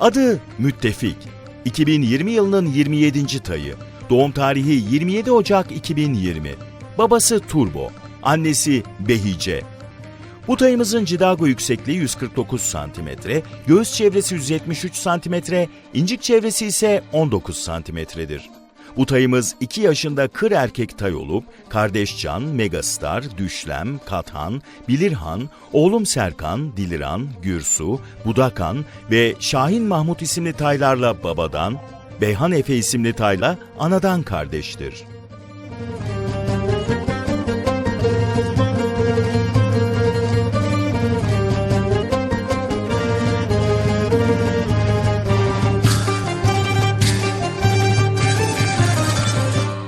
Adı Müttefik. 2020 yılının 27. tayı. Doğum tarihi 27 Ocak 2020. Babası Turbo, annesi Behice. Bu tayımızın cidago yüksekliği 149 cm, göğüs çevresi 173 cm, incik çevresi ise 19 cm'dir. Bu tayımız 2 yaşında kır erkek tay olup, kardeş Can, Megastar, Düşlem, Kathan, Bilirhan, oğlum Serkan, Diliran, Gürsu, Budakan ve Şahin Mahmut isimli taylarla babadan, Beyhan Efe isimli tayla anadan kardeştir.